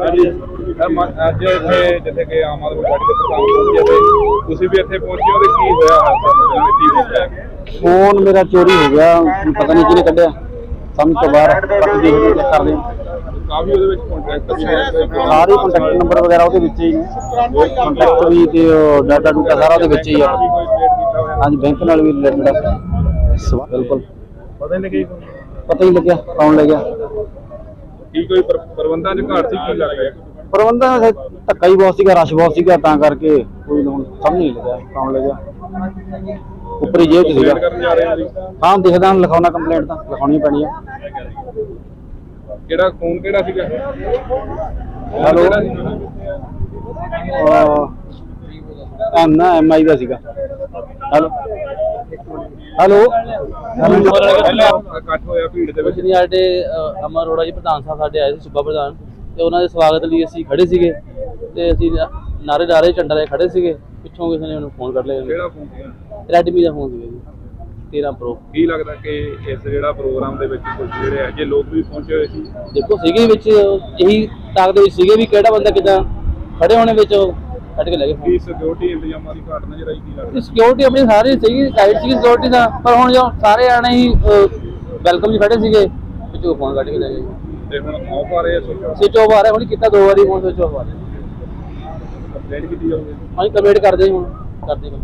ਹਾਂਜੀ। ਮੈਮ, ਅੱਜ ਇੱਥੇ ਜਿੱਥੇ ਕਿ ਆਮ ਆਦਮੀ ਪਾਰਟੀ ਦੇ ਪ੍ਰਧਾਨ ਪਹੁੰਚੇ ਤੇ ਤੁਸੀਂ ਵੀ ਇੱਥੇ ਪਹੁੰਚੇ ਹੋ ਤੇ ਕੀ ਹੋਇਆ ਹਾਦਸਾ ਜਿਹੜਾ ਕੀ ਹੋਇਆ ਫੋਨ ਮੇਰਾ ਚੋਰੀ ਹੋ ਗਿਆ। ਪਤਾ ਨਹੀਂ ਕਿਹਨੇ ਕੱਢਿਆ। ਸਮਝ ਤੋਂ ਬਾਹਰ ਬਾਕੀ ਦੇਖਦੇ ਚੈੱਕ ਕਰਦੇ ਹਾਂ। ਕਾਫੀ ਉਹਦੇ ਵਿੱਚ ਕੰਟੈਕਟ ਸੀ ਸਾਰੇ ਕੰਟੈਕਟ ਨੰਬਰ ਵਗੈਰਾ ਉਹਦੇ ਵਿੱਚ ਹੀ। ਨੇ ਕੰਟੈਕਟ ਵੀ ਤੇ ਡਾਟਾ ਡੂਟਾ ਸਾਰਾ ਉਹਦੇ ਵਿੱਚ ਹੀ ਆ। ਹਾਂਜੀ ਬੈਂਕ ਨਾਲ ਵੀ ਰਿਲੇਟਡ ਆ। ਸਵਾ- ਬਿਲਕੁਲ। ਪਤਾ ਨਹੀਂ ਲੱਗੀ ਪਤਾ ਹੀ ਲੱਗਿਆ ਕੌਣ ਲੈ ਗਿਆ? ਕੀ ਕੋਈ ਪ੍ਰ- ਪ੍ਰਬੰਧਾਂ ਚ ਘਾਟ ਸੀ ਕੀ ਲੱਗ ਰਿਹਾ? ਪ੍ਰਬੰਧਾਂ ਦਾ ਧੱਕਾ ਹੀ ਬਹੁਤ ਸੀਗਾ ਰਸ਼ ਬਹੁਤ ਸੀਗਾ ਤਾਂ ਕਰਕੇ ਕੋਈ ਹੁਣ ਸਮਝ ਨਹੀਂ ਲੱਗਿਆ ਕੌਣ ਲੈ ਗਿਆ ਉੱਪਰ ਹੀ ਜੇਬ 'ਚ ਸੀਗਾ। ਵੇਟ ਕਰਨ ਜਾ ਰਹੇ ਹੋ ਜੀ ਹਾਂ ਦੇਖਦਾ ਹਾਂ ਲਿਖਾਉਣਾ ਕੰਪਲੇਂਟ ਤਾਂ ਲਿਖਾਉਣੀ ਪੈਣੀ ਆ। ਕਿਹੜਾ ਖੂਨ ਕਿਹੜਾ ਸੀਗਾ? ਹੈਲੋ। ਕਿਹੜਾ ਸੀ? ਐਮ ਐਮ ਆਈ ਦਾ ਸੀਗਾ। ਹੈਲੋ? ਹੈਲੋ? ਇਕੱਠ ਹੋਇਆ ਭੀੜ ਦੇ ਵਿੱਚ। ਕੁਝ ਨਹੀਂ ਸਾਡੇ ਅ, ਅਮਰ ਅਰੋੜਾ ਜੀ ਪ੍ਰਧਾਨ ਸਾਹਿਬ ਸਾਡੇ ਆਏ ਸੀ ਸੂਬਾ ਪ੍ਰਧਾਨ। ਤੇ ਉਹਨਾਂ ਦੇ ਸਵਾਗਤ ਲਈ ਅਸੀਂ ਖੜੇ ਸੀਗੇ। ਤੇ ਅਸੀਂ ਨਾ- ਨਾਰੇ ਨਾਰੇ ਝੰਡਾ ਲੈ ਖੜੇ ਸੀਗੇ। ਪਿੱਛੋਂ ਕਿਸੇ ਨੇ ਉਹਨੂੰ ਫੋਨ ਕਰ ਲਿਆ। ਕਿਹੜਾ ਫੋਨ ਸੀਗਾ? ਰੈਡਮੀ ਦਾ ਫੋਨ ਸੀਗਾ ਜੀ। 13 ਪ੍ਰੋ ਕੀ ਲੱਗਦਾ ਕਿ ਇਸ ਜਿਹੜਾ ਪ੍ਰੋਗਰਾਮ ਦੇ ਵਿੱਚ ਕੁਝ ਜਿਹੜੇ ਅਜੇ ਲੋਕ ਵੀ ਪਹੁੰਚੇ ਹੋਏ ਸੀ? ਦੇਖੋ ਸੀਗੇ ਵਿੱਚ ਇਹੀ ਤਾਕਤ ਦੇ ਵਿੱਚ ਸੀਗੇ ਵੀ ਕਿਹੜਾ ਬੰਦਾ ਕਿਦਾਂ ਖੜੇ ਹੋਣੇ ਵਿੱਚ ਕੱਢ ਕੇ ਲੈ ਗਏ ਕੀ ਸਿਕਿਉਰਿਟੀ ਇੰਤਜ਼ਾਮਾਂ ਦੀ ਘਾਟ ਨਜ਼ਰ ਆਈ ਕੀ ਲੱਗਦਾ? ਸਿਕਿਉਰਿਟੀ ਆਪਣੀ ਸਾਰੀ ਸੀਗੀ ਸਾਈਡ ਸੀਗੀ ਸਿਕਿਉਰਿਟੀ ਦਾ ਪਰ ਹੁਣ ਜੋ ਸਾਰੇ ਆਣੇ ਹੀ ਵੈਲਕਮ ਜੀ ਖੜੇ ਸੀਗੇ ਵਿੱਚੋਂ ਫੋਨ ਕੱਢ ਕੇ ਲੈ ਗਏ। ਤੇ ਹੁਣ ਆਫ ਆ ਰਹੇ ਆ ਸੋਚੋ ਸਵਿਚ ਆਫ ਆ ਰਿਹਾ ਹੁਣ ਕੀਤਾ ਦੋ ਵਾਰੀ ਫੋਨ ਸਵਿਚ ਆਫ ਆ ਰਿਹਾ। ਕੰਪਲੇਂਟ ਕੀਤੀ ਜਾਊਗੀ? ਅਸੀਂ ਕਮੇਟ ਕਰਦੇ ਹੁਣ ਕਰਦੇ ਹਾਂ